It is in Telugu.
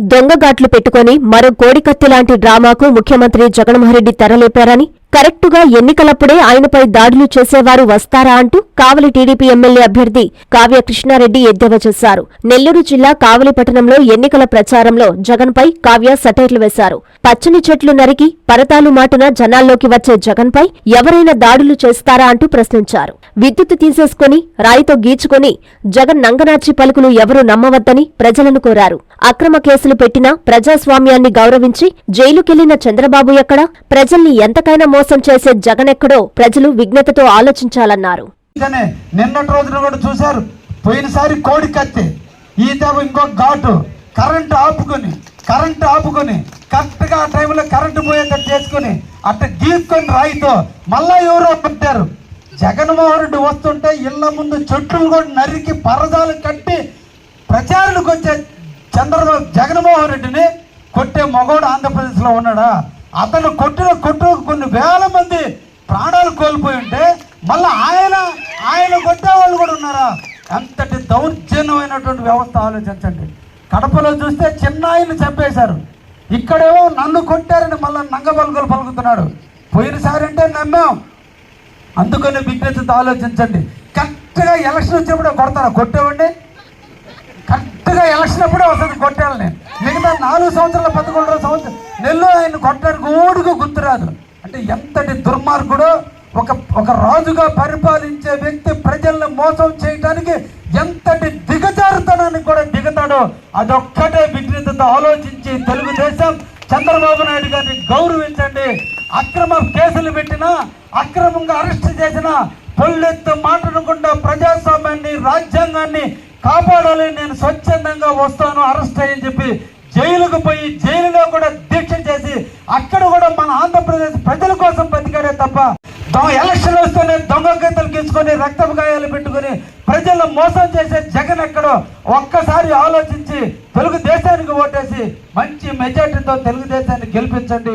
దొంగగాట్లు పెట్టుకుని మరో కోడికత్తి లాంటి డ్రామాకు ముఖ్యమంత్రి జగన్మోహన్రెడ్డి తెరలేపారని కరెక్టుగా ఎన్నికలప్పుడే ఆయనపై దాడులు చేసేవారు వస్తారా అంటూ కావలి టీడీపీ ఎమ్మెల్యే అభ్యర్థి కావ్య కృష్ణారెడ్డి ఎద్దేవా చేశారు. నెల్లూరు జిల్లా కావలి పట్టణంలో ఎన్నికల ప్రచారంలో జగన్పై కావ్య సటైర్లు వేశారు. పచ్చని చెట్లు నరికి పరతాలు మాటున జనాల్లోకి వచ్చే జగన్పై ఎవరైనా దాడులు చేస్తారా అంటూ ప్రశ్నించారు. విద్యుత్ తీసేసుకుని రాయితో గీచుకుని జగన్ నంగనాచి పలుకులు ఎవరూ నమ్మవద్దని ప్రజలను కోరారు. అక్రమ కేసులు పెట్టినా ప్రజాస్వామ్యాన్ని గౌరవించి జైలుకెళ్ళిన చంద్రబాబు ఎక్కడా? ప్రజల్ని ఎంతకైనా మోసం చేసే జగనెక్కడో ప్రజలు విజ్ఞతతో ఆలోచించాలన్నారు. నిన్నటి రోజున కూడా చూశారు. పోయినసారి కోడి కత్తి ఈతేమో ఇంకో ఘాటు. కరెంటు ఆపుకొని కరెంటు ఆపుకొని కరెక్ట్గా ఆ టైంలో కరెంటు పోయేటట్టు చేసుకొని అట్ట గీక్కొని రాయితో మళ్ళా ఎవరో పెట్టారు జగన్మోహన్ రెడ్డి వస్తుంటే ఇళ్ళ ముందు చెట్లు కూడా నరికి పరదాలు కట్టి ప్రచారానికి వచ్చే చంద్రబాబు జగన్మోహన్ రెడ్డిని కొట్టే మగోడు ఆంధ్రప్రదేశ్లో ఉన్నాడా? అతను కొట్టిన కొట్టు కొన్ని వేల మంది ప్రాణాలు కోల్పోయి ఉంటే మళ్ళీ ఆయన ఆయన కొట్టే వాళ్ళు కూడా ఉన్నారా? అంతటి దౌర్జన్యమైనటువంటి వ్యవస్థ ఆలోచించండి. కడపలో చూస్తే చిన్న ఆయన చంపేశారు. ఇక్కడేమో నన్ను కొట్టారని మళ్ళీ నంగబలుగులు పలుకుతున్నాడు. పోయినసారి అంటే నమ్మాం. అందుకని విజ్ఞతతో ఆలోచించండి. కరెక్ట్గా ఎలక్షన్ వచ్చినప్పుడే కొడతారా? కొట్టేవండి కరెక్ట్గా ఎలక్షన్ అప్పుడే వస్తుంది కొట్టాలి నేను. మిగతా నాలుగు సంవత్సరాల పదకొండు సంవత్సరం నెల్లూరు ఆయన కొట్టడానికి ఓడుకు గుర్తురాదు. అంటే ఎంతటి దుర్మార్గుడు ఒక ఒక రాజుగా పరిపాలించే వ్యక్తి ప్రజల్ని మోసం చేయడానికి ఎంతటి దిగజారుతనానికి కూడా దిగుతాడో అదొక్కటే విఘ్నతతో ఆలోచించి తెలుగుదేశం చంద్రబాబు నాయుడు గారిని గౌరవించండి. అక్రమ కేసులు పెట్టినా అక్రమంగా అరెస్ట్ చేసినా పొల్లెత్తు మాట్లాడకుండా ప్రజాస్వామ్యాన్ని రాజ్యాంగాన్ని కాపాడాలి నేను స్వచ్ఛందంగా వస్తాను అరెస్ట్ అయ్యని చెప్పి జైలుకు పోయి జైలులో కూడా దీక్ష చేసి అక్కడ కూడా మన ఆంధ్రప్రదేశ్ ప్రజల కోసం బతికాడే తప్ప దొంగ ఎలక్షన్ వస్తేనే దొంగ గీతలు గీసుకొని రక్తపు గాయాలు పెట్టుకొని ప్రజలను మోసం చేసే జగన్ ఎక్కడో ఒక్కసారి ఆలోచించి తెలుగుదేశానికి ఓటేసి మంచి మెజార్టీతో తెలుగుదేశాన్ని గెలిపించండి.